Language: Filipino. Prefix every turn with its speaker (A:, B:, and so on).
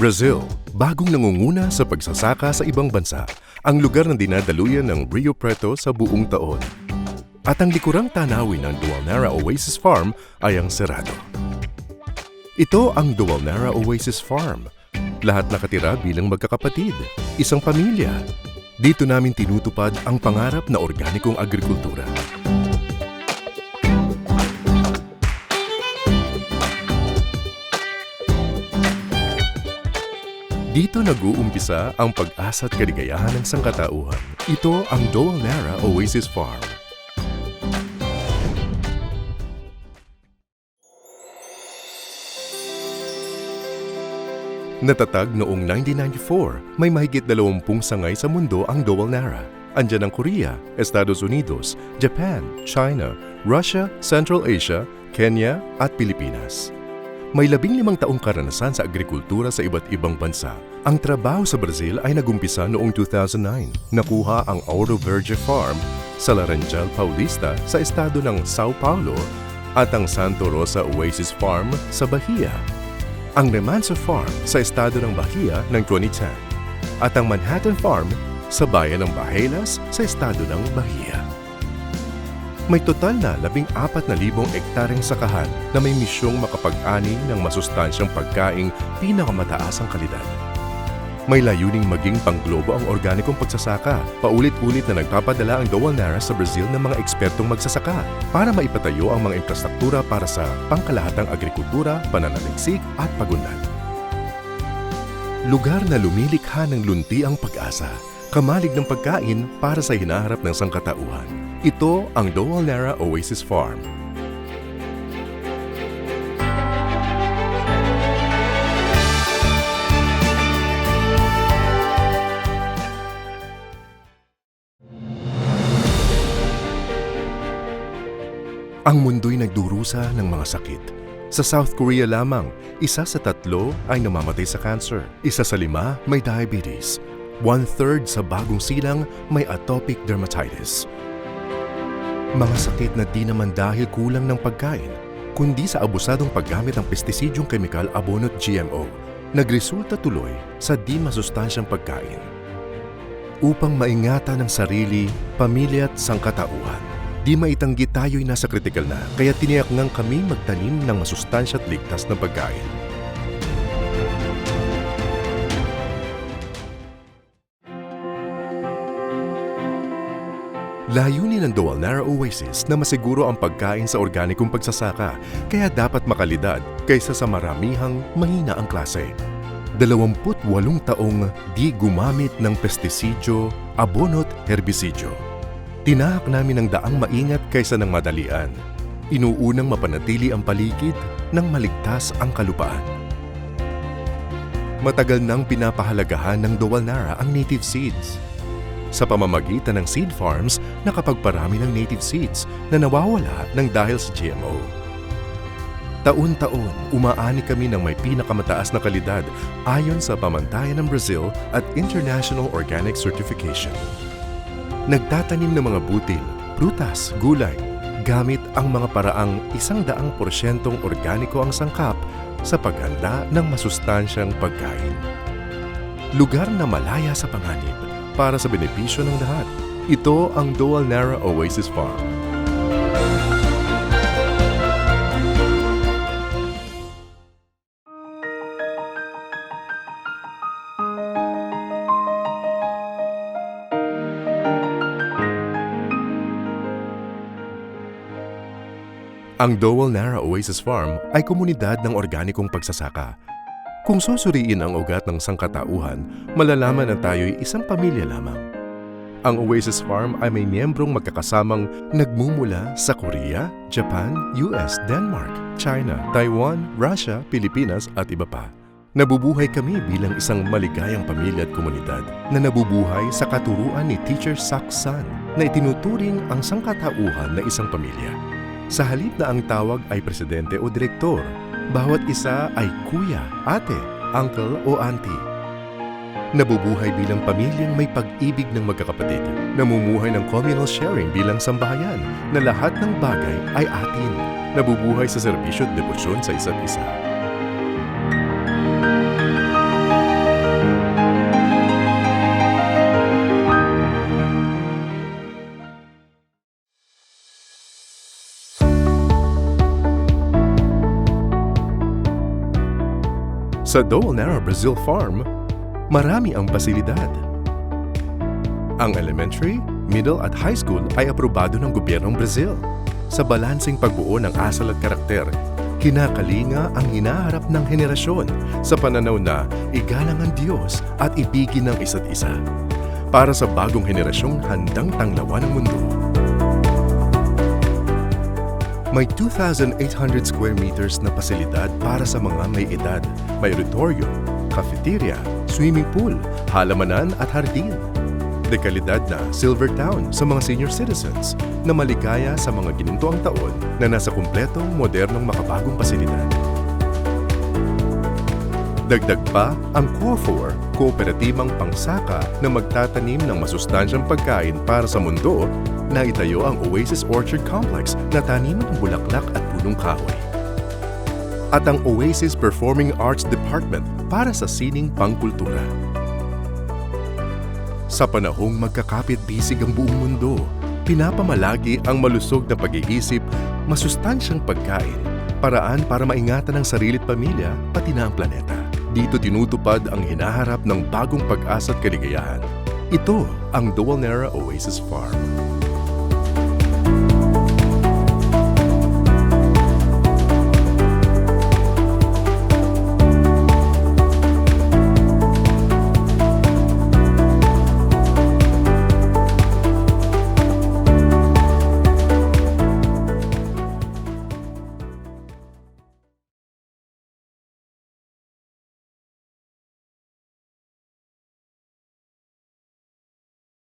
A: Brazil, bagong nangunguna sa pagsasaka sa ibang bansa, ang lugar na dinadaluyan ng Rio Preto sa buong taon. At ang likurang tanawin ng Dualnara Oasis Farm ay ang Cerrado. Ito ang Dualnara Oasis Farm. Lahat nakatira bilang magkakapatid, isang pamilya. Dito namin tinutupad ang pangarap na organikong agrikultura. Dito nag-uumpisa ang pag-asa at kaligayahan ng sangkatauhan. Ito ang Doalnara Oasis Farm. Natatag noong 1994, may mahigit 20 sangay sa mundo ang Doalnara. Andyan ang Korea, Estados Unidos, Japan, China, Russia, Central Asia, Kenya at Pilipinas. May labing limang taong karanasan sa agrikultura sa iba't ibang bansa. Ang trabaho sa Brazil ay nagumpisa noong 2009. Nakuha ang Ouro Verde Farm sa Laranjal Paulista sa estado ng Sao Paulo at ang Santo Rosa Oasis Farm sa Bahia. Ang Remanso Farm sa estado ng Bahia ng 2010 at ang Manhattan Farm sa bayan ng Bahelas sa estado ng Bahia. May total na 14,000 ektaryeng sakahan na may misyong makapag-ani ng masustansyang pagkaing pinakamataas ang kalidad. May layuning maging pangglobo ang organikong pagsasaka. Paulit-ulit na nagpapadala ang Doalnara sa Brazil ng mga ekspertong magsasaka para maipatayo ang mga infrastruktura para sa pangkalahatang agrikultura, pananaliksik at pagunlad. Lugar na lumilikha ng lunti ang pag-asa, kamalig ng pagkain para sa hinaharap ng sangkatauhan. Ito ang Doalnara Oasis Farm. Ang mundo'y nagdurusa ng mga sakit. Sa South Korea lamang, isa sa tatlo ay namamatay sa cancer. Isa sa lima may diabetes. One-third sa bagong silang may atopic dermatitis. Mga sakit na di naman dahil kulang ng pagkain, kundi sa abusadong paggamit ng pestisidyong kemikal abono't GMO, nagresulta tuloy sa di masustansyang pagkain. Upang maingatan ang sarili, pamilya at sangkatauhan, Di maitanggi tayo'y nasa kritikal na, kaya tiniyak ngang kami magtanim ng masustansya at ligtas na pagkain. Layunin ng Doalnara Oasis na masiguro ang pagkain sa organikong pagsasaka, kaya dapat makalidad kaysa sa maramihang mahina ang klase. 28 taong di gumamit ng pestisidyo, abono't herbisidyo. Tinahak namin ang daang maingat kaysa ng madalian. Inuunang mapanatili ang paligid nang maligtas ang kalupaan. Matagal nang pinapahalagahan ng Doalnara ang native seeds. Sa pamamagitan ng seed farms, nakapagparami ng native seeds na nawawala ng dahil sa GMO. Taon-taon, umaani kami ng may pinakamataas na kalidad ayon sa pamantayan ng Brazil at International Organic Certification. Nagtatanim ng mga butil, prutas, gulay, gamit ang mga paraang isang daang porsyentong organiko ang sangkap sa paghanda ng masustansyang pagkain. Lugar na malaya sa panganib para sa benepisyo ng lahat. Ito ang Doalnara Oasis Farm. Ang Doalnara Oasis Farm ay komunidad ng organikong pagsasaka. Kung susuriin ang ugat ng sangkatauhan, malalaman na tayo'y isang pamilya lamang. Ang Oasis Farm ay may miyembrong magkakasamang nagmumula sa Korea, Japan, US, Denmark, China, Taiwan, Russia, Pilipinas at iba pa. Nabubuhay kami bilang isang maligayang pamilya at komunidad na nabubuhay sa katuruan ni Teacher Sak San na itinuturing ang sangkatauhan na isang pamilya. Sa halip na ang tawag ay presidente o direktor, bawat isa ay kuya, ate, uncle o auntie. Nabubuhay bilang pamilyang may pag-ibig ng magkakapatid. Namumuhay ng communal sharing bilang sambahayan na lahat ng bagay ay atin. Nabubuhay sa serbisyo at debosyon sa isa't isa. Sa Dole Nara Brazil Farm, marami ang pasilidad. Ang elementary, middle at high school ay aprobado ng gobyernong Brazil. Sa balansing pagbuo ng asal at karakter, kinakalinga ang hinaharap ng henerasyon sa pananaw na igalang ang Diyos at ibigin ng isa't isa. Para sa bagong henerasyong handang tanglawan ng mundo. May 2,800 square meters na pasilidad para sa mga may edad. May auditorium, cafeteria, swimming pool, halamanan at hardin. Dekalidad na Silver Town sa mga senior citizens na maligaya sa mga ginintuang taon na nasa kumpletong modernong makabagong pasilidad. Dagdag pa ang COFOR, kooperatibang pangsaka na magtatanim ng masustansyang pagkain para sa mundo na itayo ang Oasis Orchard Complex na taniman ng bulaklak at punong kahoy. At ang Oasis Performing Arts Department para sa sining pangkultura. Sa panahong magkakapit-bisig ang buong mundo, pinapamalagi ang malusog na pag-iisip, masustansyang pagkain, paraan para maingatan ang sarili't pamilya, pati na ang planeta. Dito tinutupad ang hinaharap ng bagong pag-asa at kaligayahan. Ito ang Dualnera Oasis Farm.